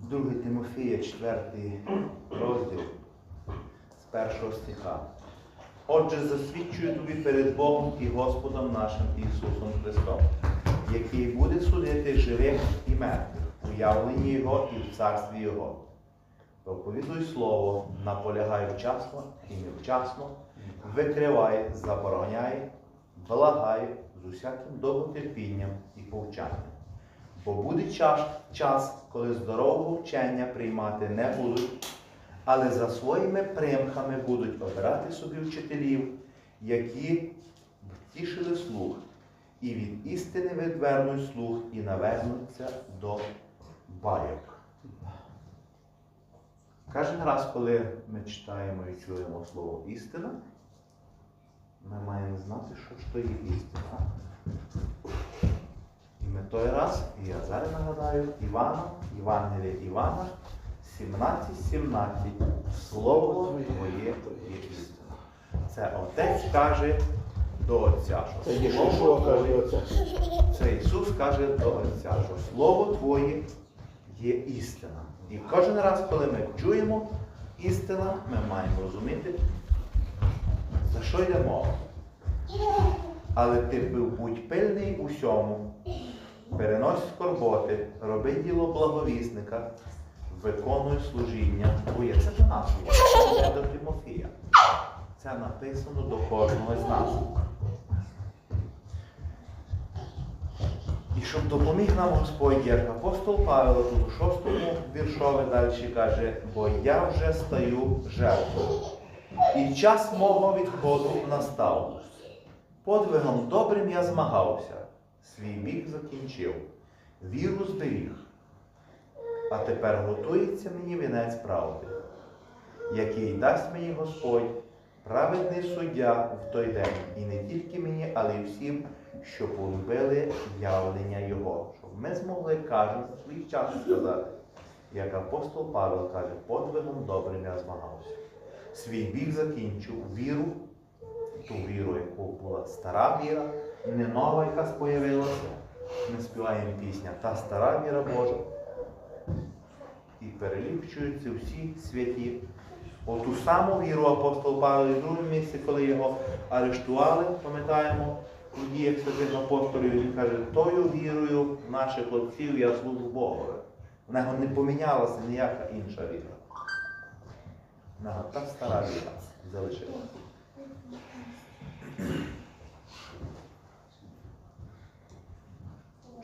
2 Тимофія, 4 розділ з першого стиха. Отже, засвідчую тобі перед Богом і Господом нашим Ісусом Христом, який буде судити живих і мертвих, у явленні Його і в царстві Його. Проповідуй слово, наполягай вчасно і невчасно, викривай, забороняй, благай з усяким довготерпінням і повчанням. Бо буде час, час, коли здорового вчення приймати не будуть, але за своїми примхами будуть обирати собі вчителів, які втішили слух, і від істини відвернуть слух і навернуться до байок. Кожен раз, коли ми читаємо і чуємо слово істина, ми маємо знати, що ж то є істина. Ми той раз, і я зараз нагадаю, Івана, Євангелія Івана, 17-17. Слово Твоє є істина. Це Отець каже до Отця, що Слово Твоє це Ісус каже до Отця, що Слово Твоє є істина. І кожен раз, коли ми чуємо істина, ми маємо розуміти, за що йде мова. Але ти був будь пильний усьому, перенось скорботи, роби діло благовісника, виконуй служіння Твоє. Це до нас, це до Тимофія. Це написано до кожного з нас. І щоб допоміг нам Господь, як апостол Павло у шостому віршові далі каже, бо я вже стаю жертвою. І час мого відходу настав. Подвигом добрим я змагався, свій бік закінчив, віру зберіг. А тепер готується мені вінець правди, який дасть мені Господь, праведний суддя в той день, і не тільки мені, але й всім, що полюбили явлення Його. Щоб ми змогли кожен свій час сказати, як апостол Павел каже, подвигом добрим я змагався. Свій біг закінчив, віру, ту віру, яку була стара віра, не нова, яка появилася. Ми співаємо пісня, та стара віра Божа. І переліпчуються всі святі. Оту саму віру апостол Павло і в другому місці, коли його арештували, пам'ятаємо, у діях святих апостолів, він каже, тою вірою наших отців я служу Богові. В нього не помінялася ніяка інша віра. В нього та стара віра залишилася.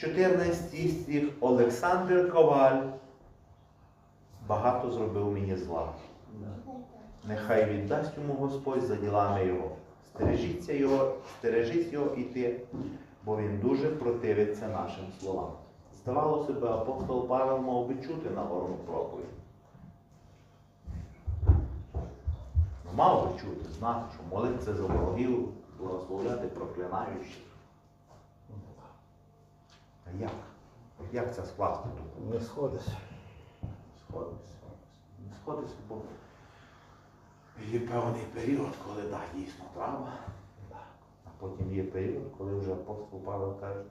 Чотирнадцятий стих Олександр Коваль багато зробив мені зла. Нехай віддасть йому Господь за ділами його. Стережіться його, стережіть його і ти, бо він дуже противиться нашим словам. Здавалося б, апостол Павел мав би чути нагорну проповідь. Мав би чути, знати, що молитися за ворогів, благословляти проклинаючих. А як? Як це скласти? Не сходиться. Сходиться. Не сходиться, бо є певний період, коли так, дійсно треба. А потім є період, коли вже апостол Павел каже,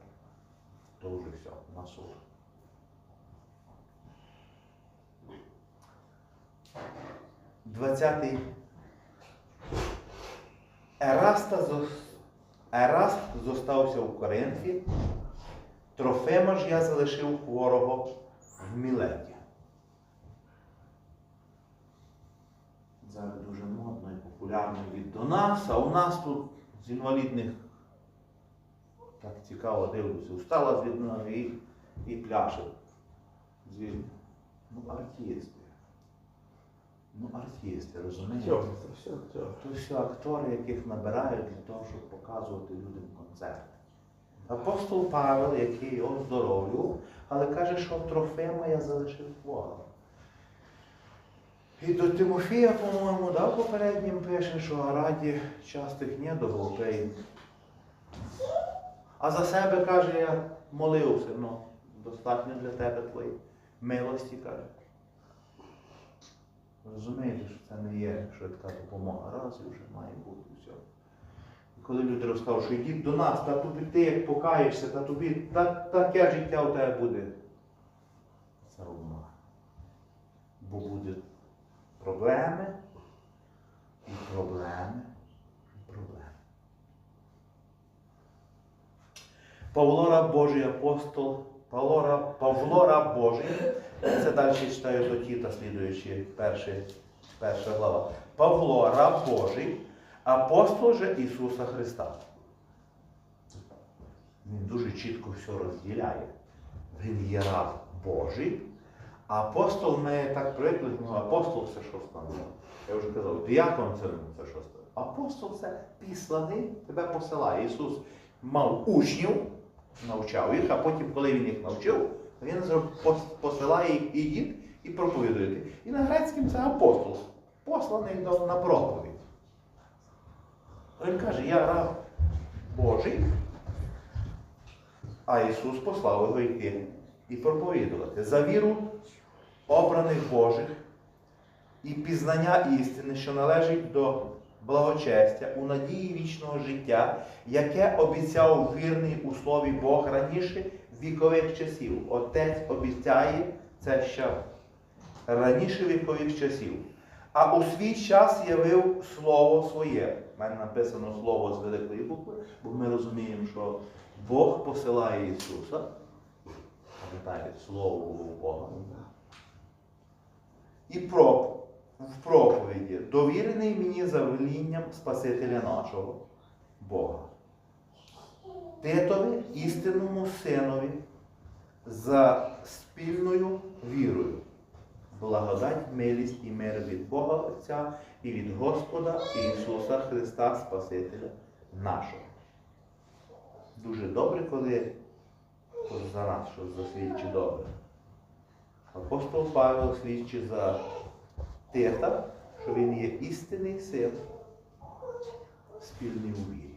то вже все, на суд. Двадцятий. Ераст зостався в Коринфі, Трофима ж я залишив хворого в Мілеті. Зараз дуже модно і популярно від до нас, а у нас тут з інвалідних так цікаво дивлюся. Встала з одного і, і пляше. Звідно. Ну, артисти. Ну, артисти, розумієте? Все, все. То все актори, яких набирають для того, щоб показувати людям концерти. Апостол Павел, який оздоровлював, але каже, що Трофима я залишив хворого. І до Тимофія, по-моєму, да, попереднім пише, що раді частих недоголпей. А за себе каже, я молився, ну, достатньо для тебе твої милості, каже. Розумієте, що це не є швидка допомога. Раз і вже має бути все. Коли люди розкажуть, що йдіть до нас, та тобі ти як покаєшся, та тобі та, таке життя у тебе буде. Це обман. Бо будуть проблеми, і проблеми, і проблеми. Павло раб Божий апостол, Павло раб, Павло раб Божий, це далі читаю до Тіта, слідуючи перша глава. Павло раб Божий, апостол же Ісуса Христа. Він дуже чітко все розділяє. Він є раб Божий, а апостол ми так привикли, апостол це що там. Я вже казав, діакон це, це що стане. Апостол це післаний, тебе посилає. Ісус мав учнів, навчав їх, а потім, коли він їх навчив, він посилає їх ідіть і проповідуєте. І на грецькому це апостол, посланий на проповідь. Він каже, я раб Божий, а Ісус послав його йти і проповідувати за віру обраних Божих і пізнання істини, що належить до благочестя у надії вічного життя, яке обіцяв вірний у слові Бог раніше вікових часів. Отець обіцяє це ще раніше вікових часів. А у свій час явив слово своє. Мене написано слово з великої букви, бо ми розуміємо, що Бог посилає Ісуса. Пам'ятаєте, слово було Бога. І проп, в проповіді довірений мені завелінням Спасителя нашого Бога. Титові істинному синові за спільною вірою. Благодать, милість і мир від Бога Отця і від Господа Ісуса Христа Спасителя нашого. Дуже добре, коли за нас щось засвідчить добре. Апостол Павел свідчить за Тита, що він є істинний син, спільний у вірі.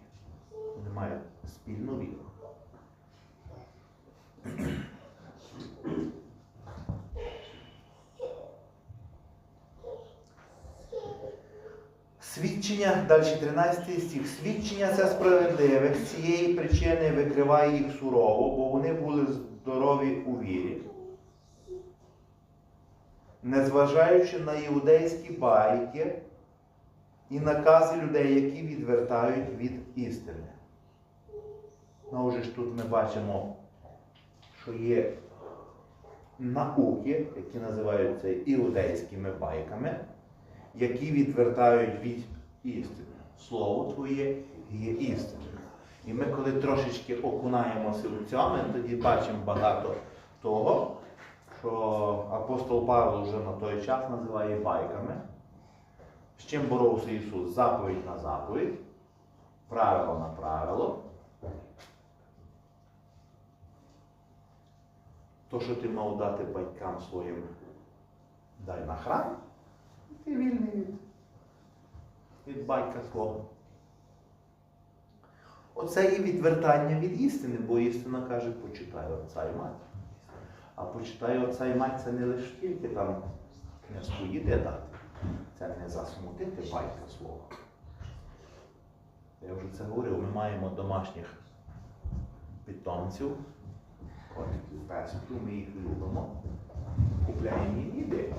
Вони мають спільну віру. Свідчення, далі 13 стих. Свідчення це справедливе, з цієї причини викриває їх сурово, бо вони були здорові у вірі. Незважаючи на іудейські байки і накази людей, які відвертають від істини. Ну, ж тут ми бачимо, що є науки, які називаються іудейськими байками, які відвертають від істини. Слово Твоє є істиною. І ми, коли трошечки окунаємося у цьому, тоді бачимо багато того, що апостол Павло вже на той час називає байками. З чим боровся Ісус? Заповідь на заповідь, правило на правило. То, що ти мав дати батькам своїм, дай на храм, і вільний від, від батька свого. Оце є відвертання від істини, бо істина каже, почитай отця і мать. А почитай отця і мать це не лише тільки там не своїде дати. Це не засмутити батька свого. Я вже це говорив, ми маємо домашніх питомців, котиків, песиків, ми їх любимо, купляємо їм їди.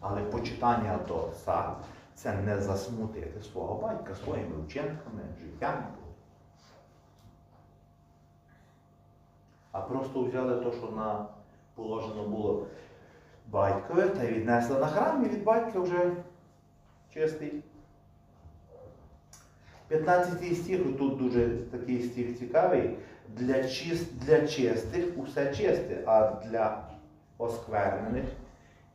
Але почитання до отця це не засмутити свого батька своїми вчинками, життям. А просто взяли те, що на положено було батькові, та віднесли на храм, і від батька вже чистий. 15 стих, тут дуже такий стих цікавий. Для, чист, для чистих усе чисте, а для осквернених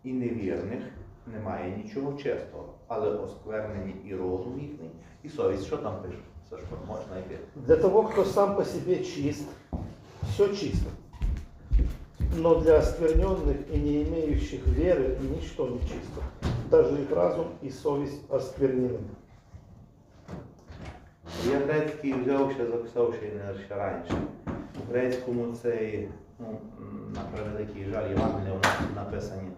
і невірних немає нічого чистого. Але осквернені і розум їхній, і совість. Що там пише? Сашко, можна знайти. Для того, кто сам по себе чист, все чисто. Но для оскверненных и не имеющих веры ничто не чисто. Даже их разум и совесть осквернены. Я грецький взяв ще записав ще не ще раніше. У грецькому це, ну, на превеликий жаль, Євангелія у нас написані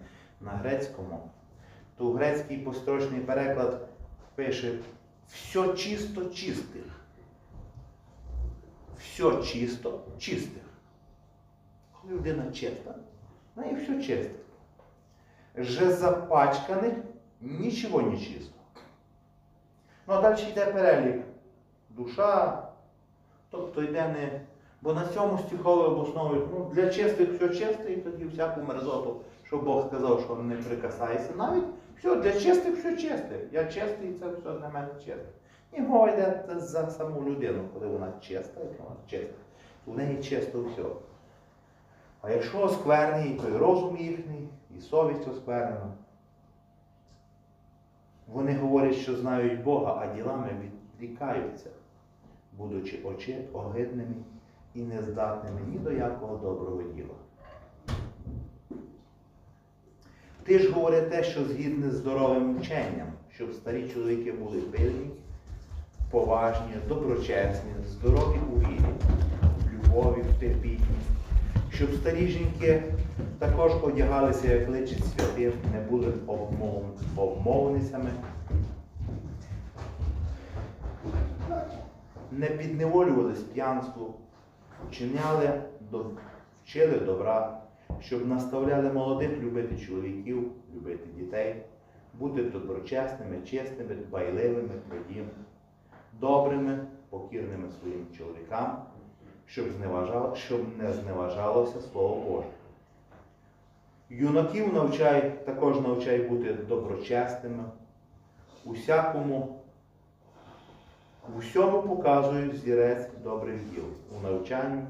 на грецькому. То грецький построчний переклад пише все чисто чистих. Все чисто чистих. Коли людина чиста, в неї все чисте. же запачканих нічого не чисто. Ну а далі йде перелік. Душа, тобто йде не. Бо на цьому стихові обосновують, ну, для чистих все чисте, і тоді всяку мерзоту, що Бог сказав, що не прикасайся. Навіть все, для чистих все чисте. Я чистий, це все для мене чисте. І мова йде за саму людину, коли вона чиста, як вона чиста. У неї чисто все. А якщо оскверний, то і розум їхній, і совість осквернена. Вони говорять, що знають Бога, а ділами відрікаються, будучи очі огидними і нездатними ні до якого доброго діла. Ти ж говори те, що згідне з здоровим вченням, щоб старі чоловіки були пильні, поважні, доброчесні, здорові у вірі, в любові, в терпінні, щоб старі жінки також одягалися, як личить святим, не були обмов... обмовницями, не підневолювались п'янству, вчиняли, вчили добра, щоб наставляли молодих любити чоловіків, любити дітей, бути доброчесними, чесними, дбайливими, ходім, добрими, покірними своїм чоловікам, щоб, зневажало, щоб не зневажалося Слово Боже. Юнаків навчай, також навчай бути доброчесними, усякому, в усьому показують зірець добрих діл, у навчанні,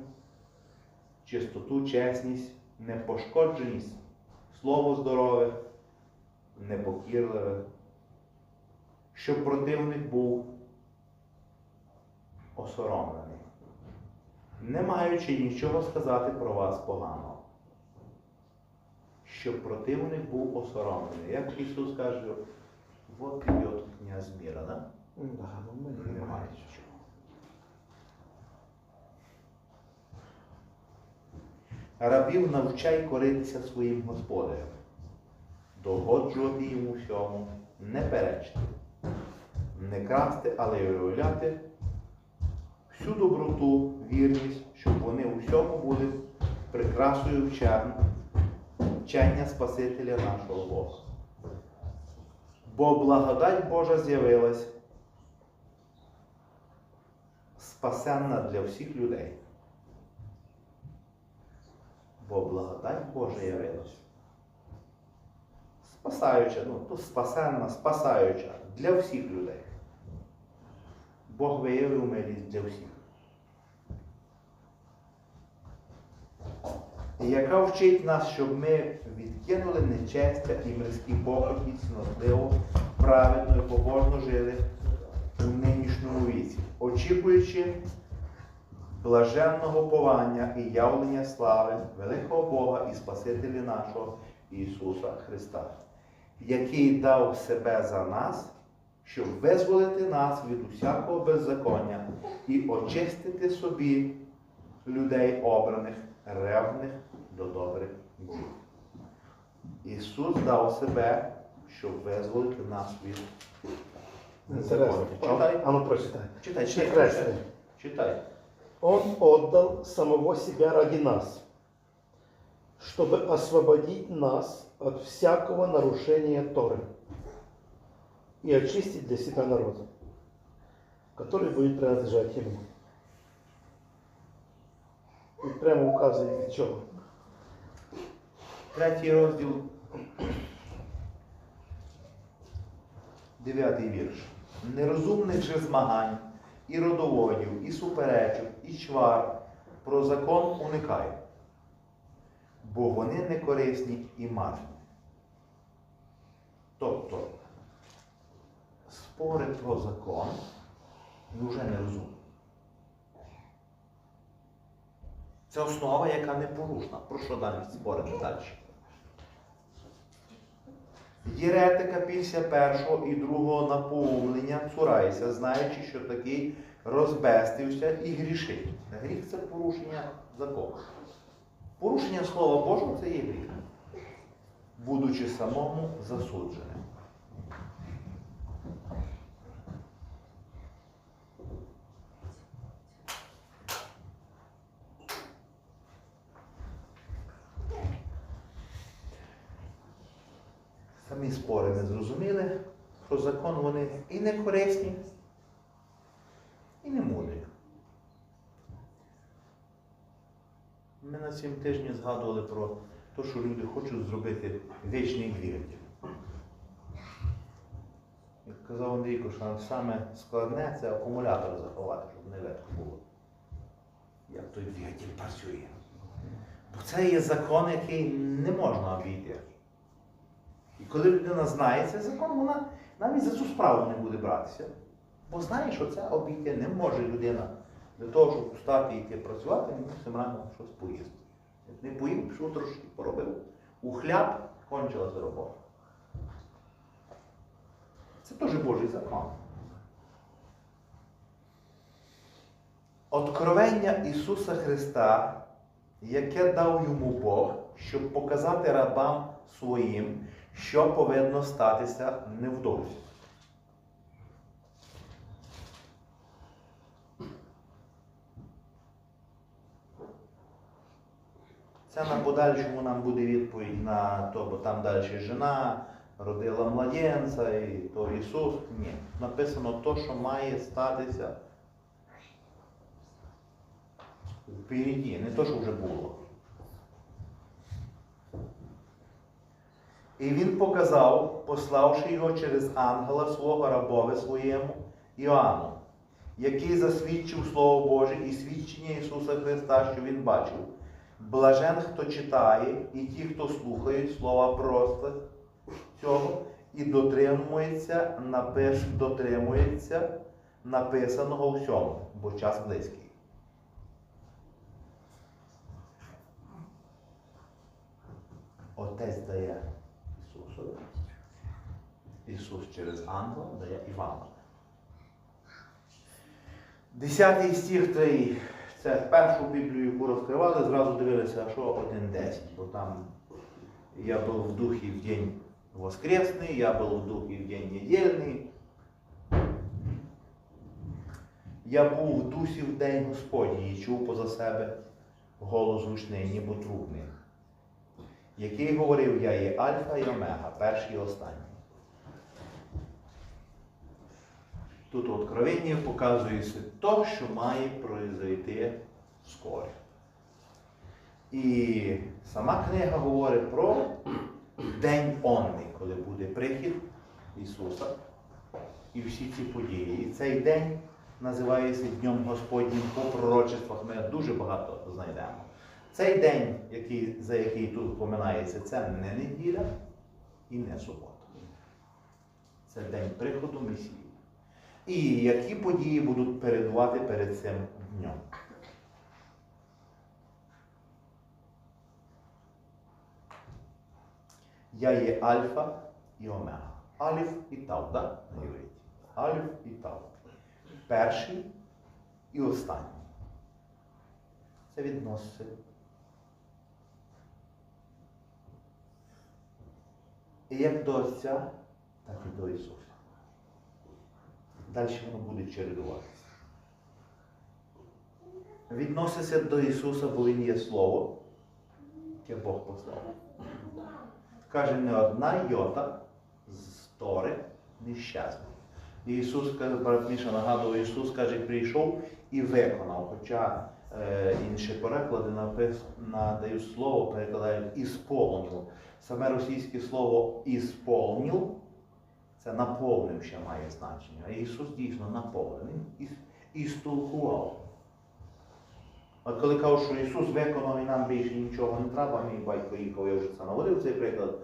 чистоту, чесність, непошкодженість, слово здорове, непокірливе, щоб противник був осоромлений, не маючи нічого сказати про вас поганого. Щоб противник був осоромлений. Як Ісус каже, от іде князь міра, да? Ну не Немає нічого. Рабів навчай коритися своїм господарям, догоджувати йому всьому, не перечити, не красти, але й виявляти всю доброту, вірність, щоб вони у всьому були прикрасою вчення Спасителя нашого Бога. Бо благодать Божа з'явилась спасенна для всіх людей. Бо благодать Божа явилась. Спасаюча, ну, то спасенна, спасаюча для всіх людей. Бог виявив милість для всіх. Яка вчить нас, щоб ми відкинули нечестя і мирські похоті, цнотливо, праведно і побожно жили у нинішньому віці, очікуючи блаженного повання і явлення слави великого Бога і Спасителя нашого Ісуса Христа, який дав себе за нас, щоб визволити нас від усякого беззаконня і очистити собі людей обраних, ревних до добрих діл. Ісус дав себе, щоб визволити нас від. Читай. А ну прочитай. Читай, читай, читай. Читай. Он отдал самого себя ради нас, чтобы освободить нас от всякого нарушения Торы и очистить для себя народ, который будет принадлежать Ему. И прямо указывает для чего. Третій розділ. Дев'ятий вірш. Нерозумних же змагань, і родоводів, і суперечок, і чвар про закон уникай, бо вони не корисні і марні. Тобто спори про закон дуже нерозумні. Це основа, яка не порушена. Про що далі спорити далі? Єретика після першого і другого наповнення цурайся, знаючи, що такий розбестився і грішить. Гріх це порушення закону. Порушення Слова Божого це є гріх, будучи самому засудженим. самі спори не зрозуміли про закон, вони і не корисні, і не мудрі. Ми на цім тижні згадували про те, що люди хочуть зробити вічний двигатель. Як казав Андрійко, що саме складне це акумулятор заховати, щоб не легко було. Як той двигатель працює. Бо це є закон, який не можна обійти. І коли людина знає цей закон, вона навіть за цю справу не буде братися. Бо знає, що це обійти не може людина для того, щоб встати і йти працювати, він мусить рано щось поїсти. Як не поїв, пішов трошки поробив. У хляб кончилася робота. Це теж Божий закон. Откровення Ісуса Христа, яке дав йому Бог, щоб показати рабам своїм, що повинно статися невдовзі. Це на подальшому нам буде відповідь на то, бо там далі жена родила младенця, і то Ісус. Ні. Написано то, що має статися впереді, не то, що вже було. І він показав, пославши його через ангела свого рабове своєму Іоанну, який засвідчив Слово Боже і свідчення Ісуса Христа, що Він бачив. Блажен, хто читає, і ті, хто слухають слова просто цього, і дотримується, напиш, дотримується написаного всьому, бо час близький. Отець дає. Ісус через ангела дає Івану. Десятий стих той, це першу Біблію, яку розкривали, зразу дивилися, що 1.10, бо там я був в духі в день воскресний, я був в духі в день недільний. Я був в дусі в день Господній і чув поза себе голос гучний, ніби трубний, який говорив, я є Альфа і Омега, перший і останній. Тут у Откровенні показується то, що має произойти вскоре. І сама книга говорить про день онний, коли буде прихід Ісуса і всі ці події. І цей день називається Днем Господнім по пророчествах. Ми дуже багато знайдемо. Цей день, який, за який тут поминається, це не неділя і не субота. Це день приходу Месії. І які події будуть передувати перед цим днем? Я є Альфа і Омега. Аліф і Тав, так? На євриті. Аліф і Тав. Перший і останній. Це відноситься. І як до Отця, так і до Ісуса. Далі воно буде чередуватися. Відноситься до Ісуса, бо Він є Слово, яке Бог послав. Каже, не одна йота з Тори не щезне. І Ісус, каже, брат Міша нагадував, Ісус каже, прийшов і виконав. Хоча е, інші переклади надають слово, перекладають ісполнив. Саме російське слово ісполнив це наповнив ще має значення. А Ісус дійсно наповнив. Він і, і столкував. А коли кажу, що Ісус виконав і нам більше нічого не треба, мій батько їхав, я вже це наводив цей приклад.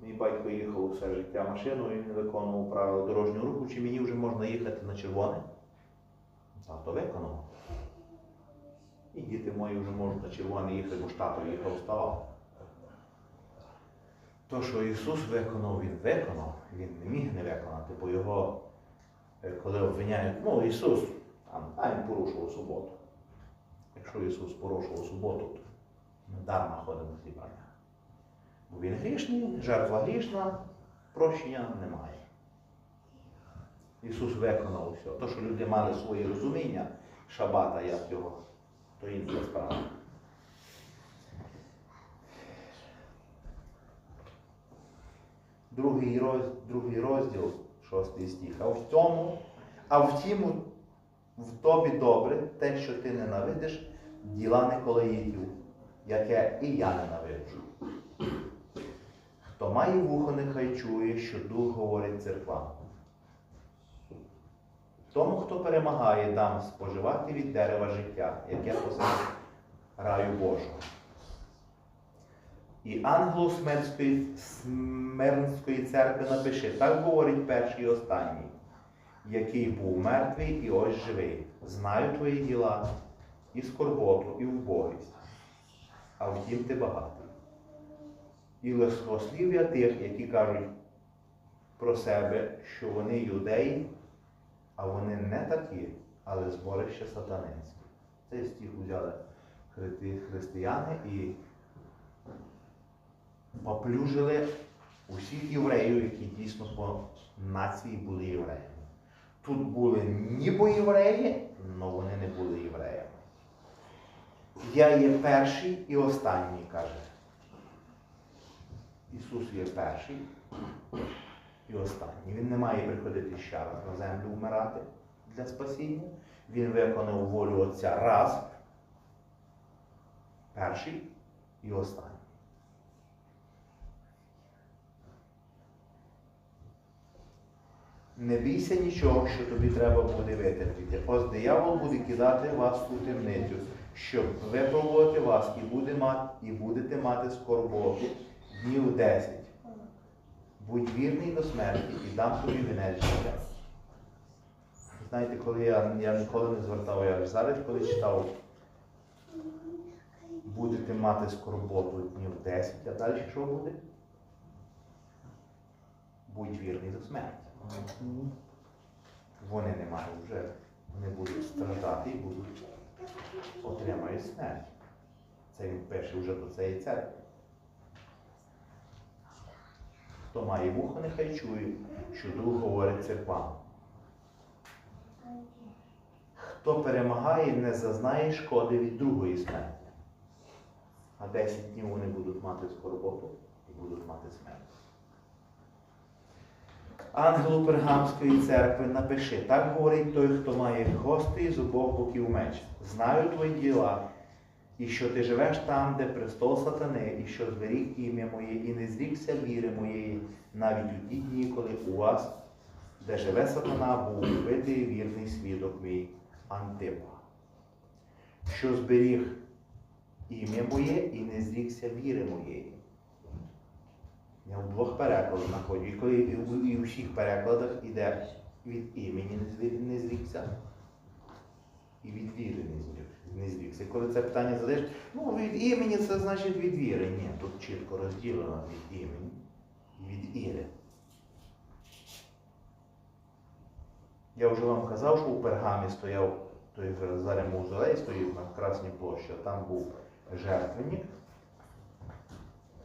Мій батько їхав все життя машиною, він виконував правила дорожнього руху, чи мені вже можна їхати на червоне? Тато виконав. І діти мої вже можуть на червоне їхати, бо ж тато їхав, вставав. То, що Ісус виконав, Він виконав, Він не міг не виконати, бо його, е, коли обвиняють, ну Ісус, а він порушував суботу. Якщо Ісус порушував суботу, то ми дарма ходимо зібрання. Бо Він грішний, жертва грішна, прощення немає. Ісус виконав все. То, що люди мали своє розуміння, шабата, як його, то інша справа. Другий, роз, другий розділ, шостий стих. А в цьому, а в втім, в тобі добре те, що ти ненавидиш, діла Николаїтів, яке і я ненавиджу. Хто має вухо, нехай чує, що дух говорить церква. Тому, хто перемагає, дам споживати від дерева життя, яке посеред раю Божого. І ангелу Смернської церкви напиши, так говорить перший і останній, який був мертвий і ось живий. Знаю твої діла, і скорботу, і вбогість, а втім ти багатий. І лихослів'я тих, які кажуть про себе, що вони юдеї, а вони не такі, але зборище сатанинське. Цей стих взяли християни і поплюжили усіх євреїв, які дійсно по нації були євреями. Тут були ніби євреї, але вони не були євреями. Я є перший і останній, каже. Ісус є перший і останній. Він не має приходити ще раз на землю вмирати для спасіння. Він виконав волю Отця раз, перший і останній. Не бійся нічого, що тобі треба буде витерпіти. Ось диявол буде кидати вас у темницю, щоб випробувати вас і, буде мати, і будете мати скорботу днів десять. Будь вірний до смерті і дам тобі вінець життя. Знаєте, коли я, я ніколи не звертав, я зараз, коли читав, будете мати скорботу днів 10, а далі що буде? Будь вірний до смерті. Вони не мають вже, вони будуть страждати і будуть отримають смерть. Це він пише вже до цієї церкви. Хто має вухо, нехай чує, що дух говорить церквам. Хто перемагає, не зазнає шкоди від другої смерті. А 10 днів вони будуть мати скорботу і будуть мати смерть. Ангелу Пергамської церкви напиши, так говорить той, хто має гостей з обох боків меч. Знаю твої діла, і що ти живеш там, де престол сатани, і що зберіг ім'я моє, і не зрікся віри моєї, навіть у ті дні, коли у вас, де живе сатана, був вбитий вірний свідок мій Антипа, що зберіг ім'я моє і не зрікся віри моєї. Я в двох перекладах знаходжу. І коли і в- і усіх перекладах іде від імені не зві- не зрікся, і від віри не не зрікся. Коли це питання задаєш, ну від імені це значить від віри. Ні, тут чітко розділено від імені і від іри. Я вже вам казав, що у пергамі стояв той зараз мавзолей стоїть на Красній площі, там був жертвенник,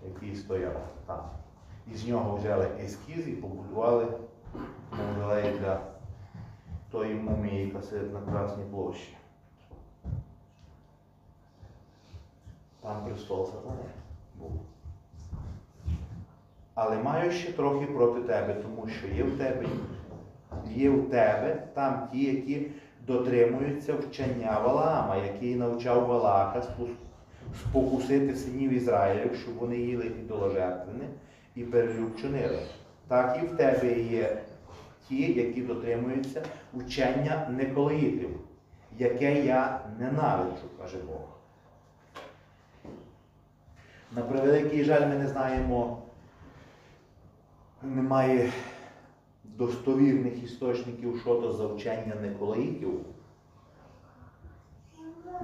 який стояв там. І з нього взяли ескіз і побудували мавзолей для тої мумії, яка сидить на Красній площі. Там престол сатани був. Але маю ще трохи проти тебе, тому що є в тебе, є в тебе там ті, які дотримуються вчення Валаама, який навчав Валака спокусити синів Ізраїлю, щоб вони їли ідоложертвини і перелюб чинили. Так і в тебе є ті, які дотримуються учення Николаїтів, яке я ненавиджу, каже Бог. На превеликий жаль, ми не знаємо, немає достовірних істочників, що то за вчення Николаїтів.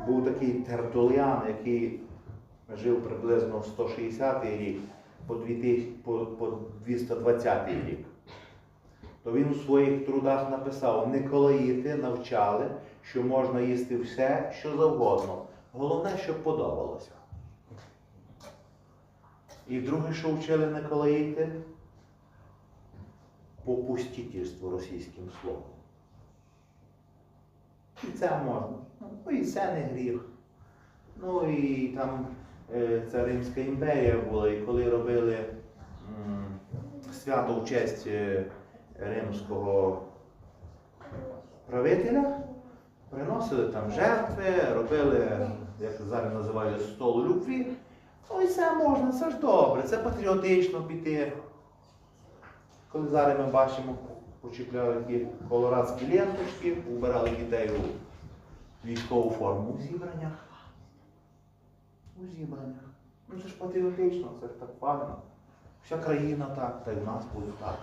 Був такий Тертуліан, який жив приблизно в 160 рік по 2000 по, по 220 рік. То він у своїх трудах написав, Николаїти навчали, що можна їсти все, що завгодно. Головне, щоб подобалося. І друге, що вчили Николаїти, попустительство російським словом. І це можна. Ну і це не гріх. Ну і там е, ця Римська імперія була, і коли робили свято в честь е, римського правителя. Приносили там жертви, робили, як зараз називають, стол любві. Ну і це можна, це ж добре, це патріотично піти. Коли зараз ми бачимо, почіпляли такі колорадські ленточки, убирали дітей у військову форму у зібраннях. У зібраннях. Ну це ж патріотично, це ж так файно. Вся країна так, та й в нас буде так.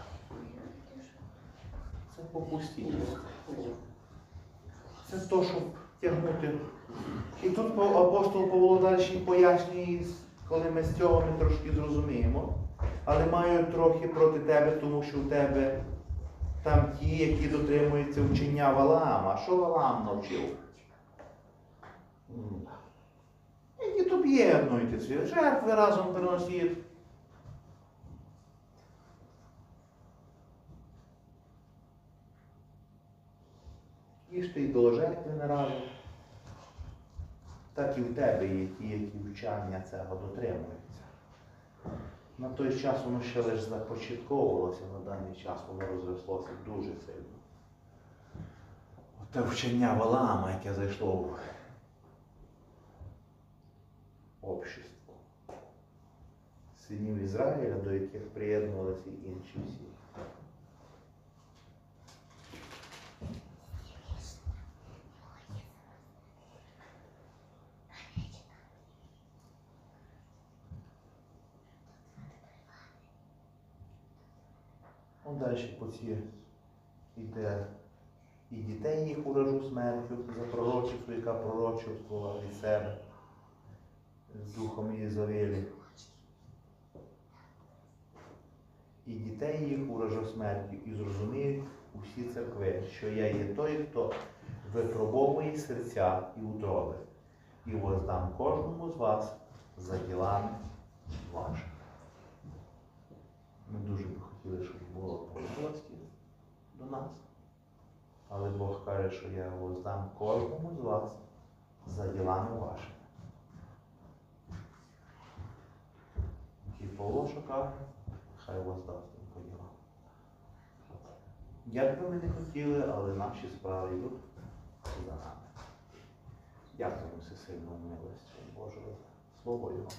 Це попустіть. Це то, щоб тягнути. І тут апостол Павло далі пояснює, коли ми з цього ми трошки зрозуміємо. Але маю трохи проти тебе, тому що у тебе там ті, які дотримуються вчення Валаама. Що Валаам навчив? М, Ідіть об'єднуйтесь, жертви разом приносіть. Їжте і до жертви не разом. Так і в тебе є ті, які вчання цього дотримуються. На той час воно ще лише започатковувалося, на даний час воно розрослося дуже сильно. Те вчення Валаама, яке зайшло в общество синів Ізраїля, до яких приєднувалися і інші всі. Он далі по ці йде і дітей їх уражу смертю за пророчицю, яка пророчувала від себе з духом Єзавелі. І дітей їх уражу смертю, і зрозуміють усі церкви, що я є той, хто випробовує серця і утроби, і воздам кожному з вас за ділами вашими. Ми дуже би хотіли, щоб було по до нас. Але Бог каже, що я воздам кожному з вас за ділами вашими. І каже, хай воздасть дасть по ділам. Як би ми не хотіли, але наші справи йдуть за нами. Дякуємо всесильному милості Божого Слово Його.